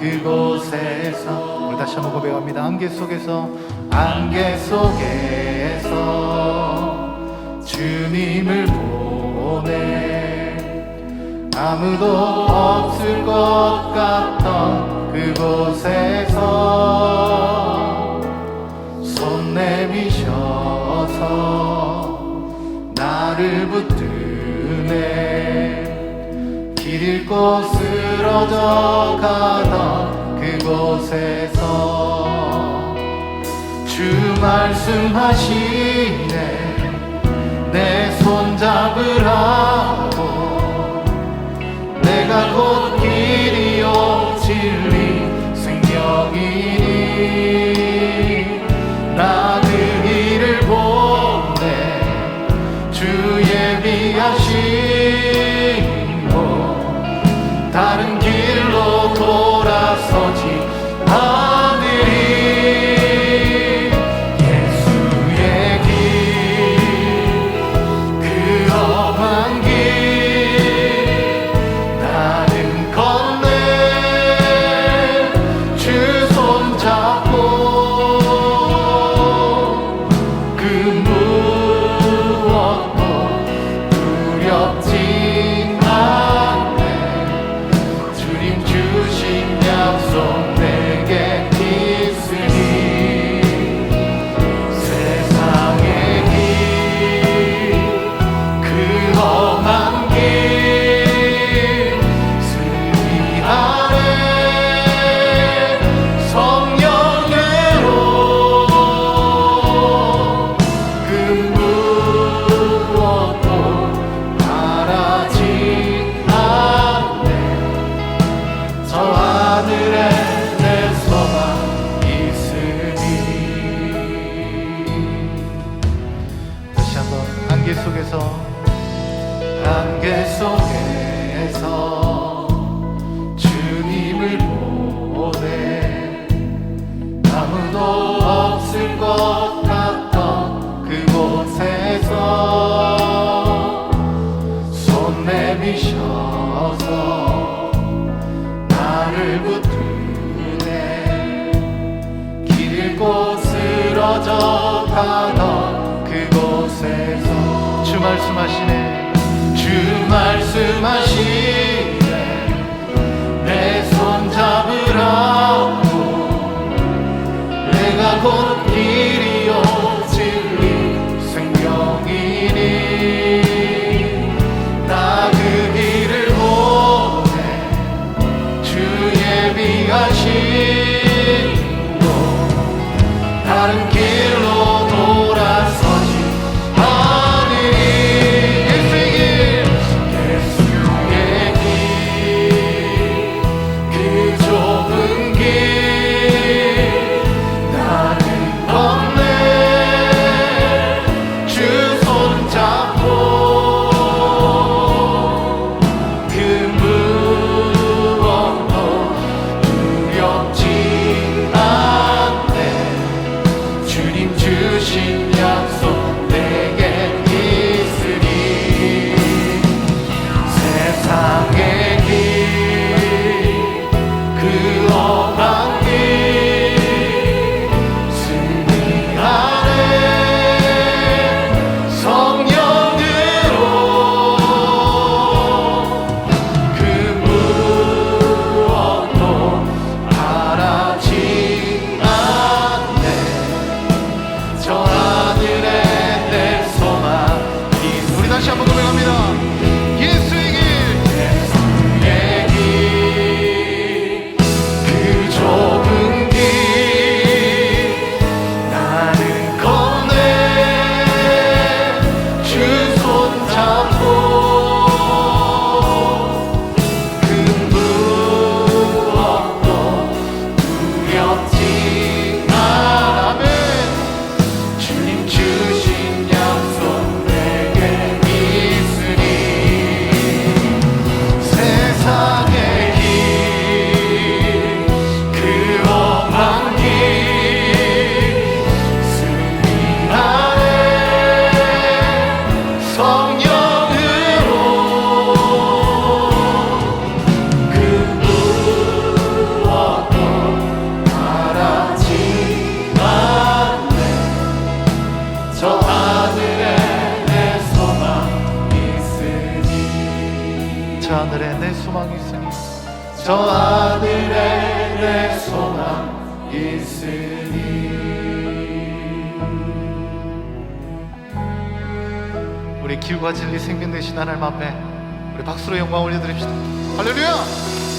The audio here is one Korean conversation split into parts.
그곳에서 우리 다시 한번 고백합니다. 안개 속에서 안개 속에서 주님을 보내. 아무도 없을 것 같던 그곳에서 손 내미셔서 나를 붙드네. 길 잃고 쓰러져 가던 그곳에서 주 말씀하시네. 내 손 잡으라고 내가 곧 길이요 내미셔서 나를 붙드네 길 잃고 쓰러져 가던 그곳에서 주 말씀하시네 주 말씀하시 하늘에 내 소망이 있으니 저 하늘에 내 소망 있으니. 우리 기후가 진리 생명 되신 하나님 앞에 우리 박수로 영광 올려드립시다. 할렐루야!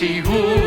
see who